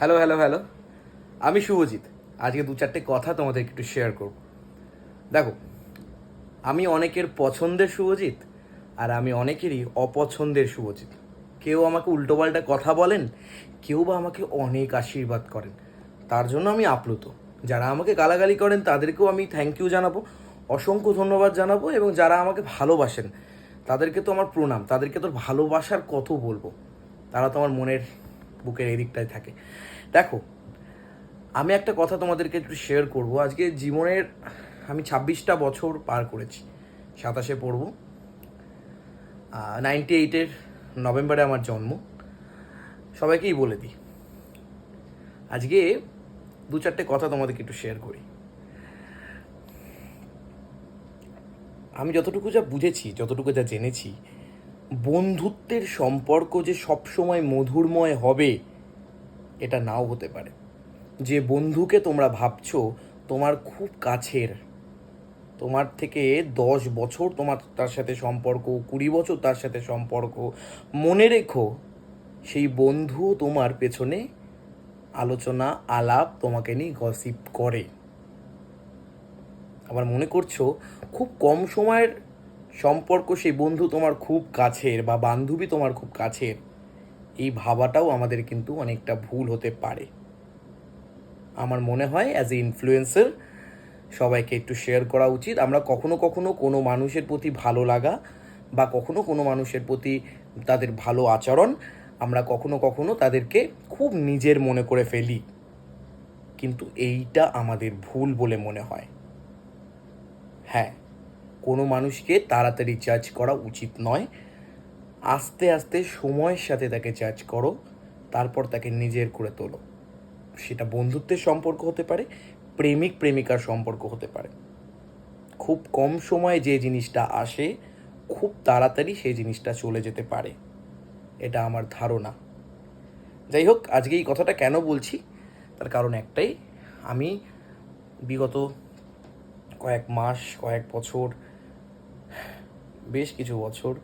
Hello hello hello আমি শুভজিৎ। আজকে দু চারটে কথা তোমাদেরকে একটু শেয়ার করব। দেখো, আমি অনেকের পছন্দের শুভজিৎ আর আমি অনেকেরই অপছন্দের শুভজিৎ। কেউ আমাকে উল্টোপাল্টা কথা বলেন, কেউ বা আমাকে অনেক আশীর্বাদ করেন। তার জন্য আমি আপ্লুত। যারা আমাকে গালাগালি করেন, তাদেরকেও আমি থ্যাংক ইউ জানাব, অসংখ্য ধন্যবাদ জানাব এবং যারা আমাকে ভালোবাসেন, তাদেরকে তো আমার প্রণাম, তাদেরকে তোর ভালোবাসার কত বলব? তারা তো আমার মনের বুকের এদিকটায় থাকে। দেখো, আমি একটা কথা তোমাদেরকে একটু শেয়ার করব। আজকে জীবনের আমি ছাব্বিশটা বছর পার করেছি। সাতাশে পড়ব। নাইনটি এইটের নভেম্বরে আমার জন্ম। সবাইকেই বলে দিই, আজকে দু চারটে কথা তোমাদেরকে একটু শেয়ার করি। আমি যতটুকু যা বুঝেছি, যতটুকু যা জেনেছি বন্ধুত্বের সম্পর্ক যে সবসময় মধুরময় হবে, এটা নাও হতে পারে। যে বন্ধুকে তোমরা ভাবছ, তোমার খুব কাছের। তোমার থেকে দশ বছর তোমার তার সাথে সম্পর্ক, কুড়ি বছর তার সাথে সম্পর্ক। মনে রেখো, সেই বন্ধু তোমার পেছনে আলোচনা, আলাপ তোমাকে নিয়ে গসিপ করে। আবার মনে করছ, খুব কম সময়ের সম্পর্ক সেই বন্ধু তোমার খুব কাছের বা বান্ধবী তোমার খুব কাছের, এই ভাবাটাও আমাদের কিন্তু অনেকটা ভুল হতে পারে। আমার মনে হয় অ্যাজ এ ইনফ্লুয়েন্সার সবাইকে একটু শেয়ার করা উচিত। আমরা কখনো কখনো কোনো মানুষের প্রতি ভালো লাগা বা কখনো কোনো মানুষের প্রতি তাদের ভালো আচরণ আমরা কখনো কখনো তাদেরকে খুব নিজের মনে করে ফেলি। কিন্তু এইটা আমাদের ভুল বলে মনে হয়। হ্যাঁ কোনো মানুষকে তাড়াতাড়ি জাজ করা উচিত নয়। আস্তে আস্তে সময়ের সাথে তাকে জাজ করো, তারপর তাকে নিজের করে তোলো। সেটা বন্ধুত্বের সম্পর্ক হতে পারে, প্রেমিক প্রেমিকার সম্পর্ক হতে পারে। খুব কম সময়ে যে জিনিসটা আসে, খুব তাড়াতাড়ি সেই জিনিসটা চলে যেতে পারে। এটা আমার ধারণা। যাই হোক, আজকে এই কথাটা কেন বলছি? তার কারণ একটাই, আমি বিগত কয়েক মাস, কয়েক বছর বেশ কিছু বছর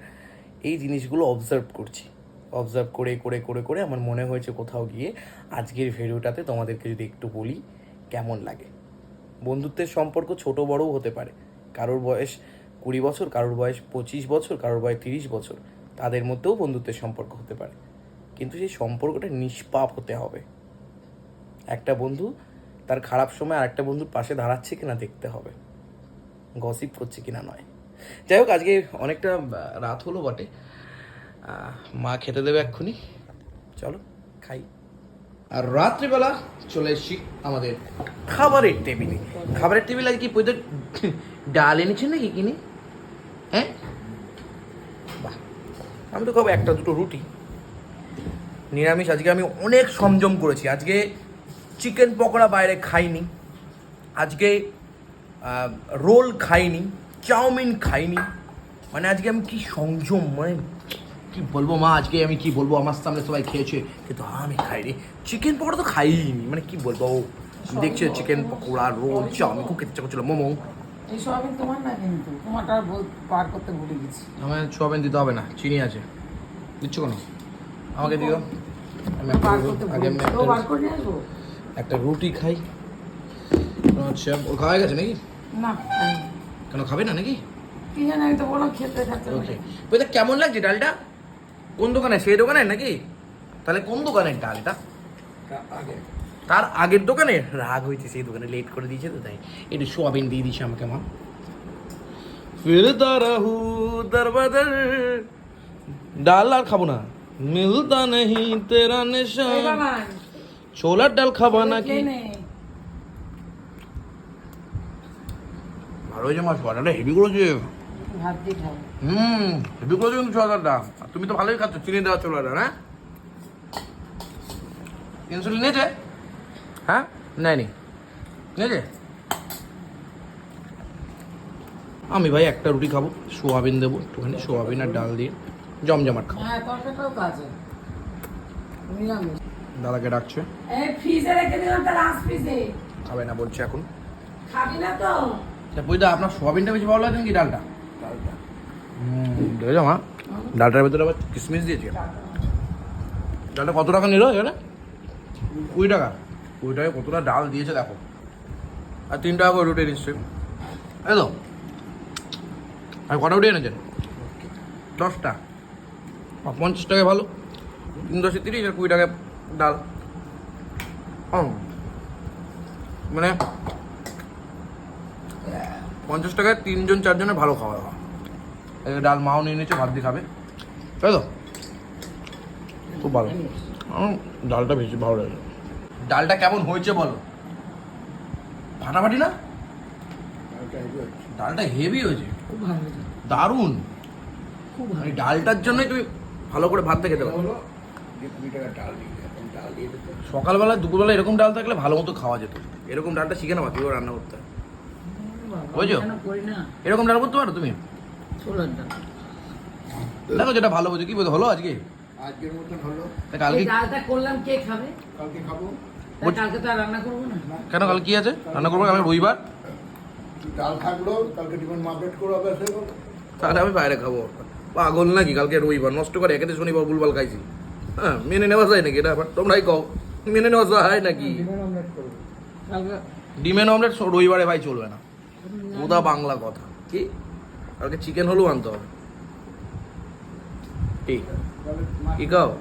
এই জিনিসগুলো অবজার্ভ করছি। অবজার্ভ করে করে করে করে আমার মনে হয়েছে কোথাও গিয়ে আজকের ভিডিওটাতে তোমাদেরকে যদি একটু বলি কেমন লাগে। বন্ধুত্বের সম্পর্ক ছোট বড়ও হতে পারে। কারোর বয়স কুড়ি বছর, কারোর বয়স পঁচিশ বছর, কারোর বয়স তিরিশ বছর, তাদের মধ্যেও বন্ধুত্বের সম্পর্ক হতে পারে। কিন্তু সেই সম্পর্কটা নিষ্পাপ হতে হবে। একটা বন্ধু তার খারাপ সময় আরেকটা বন্ধুর পাশে দাঁড়াচ্ছে কিনা দেখতে হবে। গসিপ করছে কিনা নয়। যাই হোক, আজকে অনেকটা রাত হলো বটে। মা খেতে দেবে এক্ষুনি। চলো, খাই। আর রাত্রিবেলা চলে এসছি আমাদের খাবারের টেবিলে। খাবারের টেবিল আজকে পৈতে ডাল এনেছেন নাকি কিনে? হ্যাঁ? বাহ, আমি তো খাব একটা দুটো রুটি। নিরামিষ, আজকে আমি অনেক সংযম করেছি। আজকে চিকেন পকোড়া বাইরে খাইনি। আজকে রোল খাইনি। চাউমিন খাইনি। মানে আজকে আমি কি সংযম মানে কি বলব মা আজকে আমি কি বলব আমার সামনে সবাই খেয়েছে কিন্তু আমি খাইনি। চিকেন পকোড়া তো খাইনি মানে কি বলব ও? দেখছে চিকেন পকোড়া রোল চাউমিন খুব খেতে ইচ্ছা করছিল। মোমো। এই তোমার না কিন্তু তোমারটা আর করতে ভুলে গেছি। আমার সোয়াবিন দিতে হবে না চিনি আছে। দিচ্ছ কেন? আমাকে দিও। আমি একটা আগে আমি রুটি খাই। আচ্ছা ও খাওয়া হয়ে গেছে নাকি? না কেন খাবে না নাকি? কি জানি আমি তো বললাম খেতে খাচ্ছে ওকে বলতে কেমন লাগছে ডালটা? কোন দোকানে সেই দোকানে নাকি? তাহলে কোন দোকানের ডাল এটা? তার আগের দোকানে? রাগ হয়েছে সেই দোকানে লেট করে দিয়েছে তো তাই। একটু সোয়াবিন দিয়ে দিয়েছে আমাকে মা। ফির তারাহু দরবাদর ডাল আর খাব না। মিলতা নেই তেরা নেশা। ছোলার ডাল খাবা নাকি খেয়ে নে। ভালো হয়েছে মাছ বাটাটা হেভি করেছে। হুম হেভি করেছে কিন্তু ছোলাটা তুমি তো ভালোই খাচ্ছ চিনি দেওয়া ছোলাটা হ্যাঁ? ইনসুলিন নিয়েছে? হ্যাঁ? নেয়নি। নিয়েছে? আমি ভাই একটা রুটি খাব সোয়াবিন দেবো একটুখানি সোয়াবিন আর ডাল দিয়ে জমজমাট খাব। হ্যাঁ দাদাকে ডাকছে। খাবে না বলছে এখন। খাবি না তো। বইদা আপনার সোয়াবিনটা বেশি ভালো লাগে নাকি ডালটা? হুম। দেখেছ মা। ডালটার ভেতরে আবার কিশমিশ দিয়েছে। ডালটা কত টাকা নিল এখানে? কুড়ি টাকা। কুড়ি টাকায় কতটা ডাল দিয়েছে দেখো। আর তিন টাকা করে রুটি নিশ্চয়ই। এই তো। আর কটা রুটি এনেছেন? দশটা। আর পঞ্চাশ টাকায় ভালো। তিন দশে তিরিশ আর কুড়ি টাকায় ডাল। মানে পঞ্চাশ টাকায় তিনজন চারজনের ভালো খাওয়া দাওয়া এই ডাল মাও নিয়ে নিয়েছে ভাত দিয়ে খাবে। তাই তো? খুব ভালো। আমার ডালটা বেশি ভালো লাগে। ডালটা কেমন হয়েছে বলো? ফাটাফাটি না? ডালটা হেভি হয়েছে। খুব ভালো দারুণ। খুব ভালো। ডালটার জন্যই তুমি ভালো করে ভাতটা খেতে পারো। সকালবেলা দুপুরবেলা এরকম ডাল থাকলে ভালো মতো খাওয়া যেত। এরকম ডালটা শিখে নেওয়া তুইও রান্না করতে। বুঝছ? এরকম ডাল করতে পারো তুমি? ছোলার ডাল। দেখো যেটা ভালো বোঝো কি বলতো হলো আজকে? আজকের মতন হলো। কালকে ডালটা করলাম কে খাবে? কালকে খাব। কালকে তো আর রান্না করব না। কেন কাল কি আছে? রান্না করব আমি রবিবার? ডাল থাকল কালকে টিফিন মাপডেট করো আবার তাহলে আমি বাইরে খাব। পাগল নাকি কালকে রবিবার? নষ্ট করে একেতে শনিবার ভুলভাল খাইছি। হ্যাঁ মেনে নেওয়া যায় নাকি এটা আবার? তোমরাই কও মেনে নেওয়া যায় নাকি? ডিমের অমলেট রবিবারে ভাই চলবে না। ওদা বাংলা কথা। কি? আর চিকেন হলেও আনতে হবে। ঠিক। আছে কি খাও